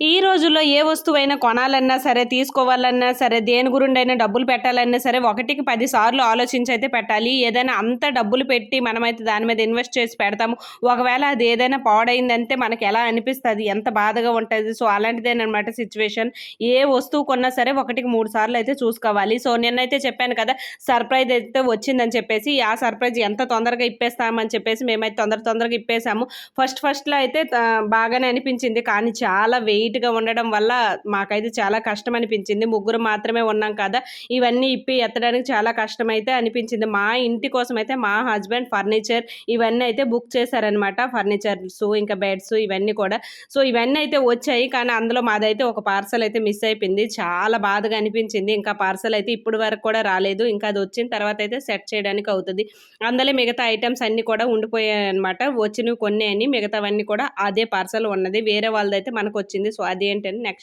ఈ రోజుల్లో ఏ వస్తువైనా కొనాలన్నా సరే తీసుకోవాలన్నా సరే దేని గురించి డబ్బులు పెట్టాలన్నా సరే ఒకటికి పది సార్లు ఆలోచించి అయితే పెట్టాలి. ఏదైనా అంత డబ్బులు పెట్టి మనమైతే దాని మీద ఇన్వెస్ట్ చేసి పెడతాము. ఒకవేళ అది ఏదైనా పాడైందంటే మనకి ఎలా అనిపిస్తుంది? ఎంత బాధగా ఉంటుంది? So అలాంటిదేనమాట situation. ఏ వస్తువు కొన్నా సరే ఒకటికి మూడు సార్లు అయితే చూసుకోవాలి. సో నేనైతే చెప్పాను కదా సర్ప్రైజ్ అయితే వచ్చిందని చెప్పేసి ఆ సర్ప్రైజ్ ఎంత తొందరగా ఇప్పేస్తామని చెప్పేసి మేమైతే తొందర తొందరగా ఇప్పేసాము. ఫస్ట్ ఫస్ట్లో అయితే బాగానే అనిపించింది. కానీ చాలా వెయిట్ నీట్గా ఉండడం వల్ల మాకైతే చాలా కష్టం అనిపించింది ముగ్గురు మాత్రమే ఉన్నాం కదా ఇవన్నీ ఇప్పి ఎత్తడానికి చాలా కష్టమైతే అనిపించింది. మా ఇంటి కోసం అయితే మా హస్బెండ్ ఫర్నిచర్ ఇవన్నీ అయితే బుక్ చేశారనమాట ఫర్నిచర్స్ ఇంకా బెడ్స్ ఇవన్నీ కూడా. సో ఇవన్నీ అయితే వచ్చాయి. కానీ అందులో మాదైతే ఒక పార్సల్ అయితే మిస్ అయిపోయింది. చాలా బాధగా అనిపించింది. ఇంకా పార్సల్ అయితే ఇప్పుడు వరకు కూడా రాలేదు. ఇంకా అది వచ్చిన తర్వాత అయితే సెట్ చేయడానికి అవుతుంది. అందులో మిగతా ఐటమ్స్ అన్నీ కూడా ఉండిపోయాయి అనమాట వచ్చినవి కొన్ని అని మిగతావన్నీ కూడా అదే పార్సల్ ఉన్నది. వేరే వాళ్ళదైతే మనకు వచ్చింది సో అదేంటని నెక్స్ట్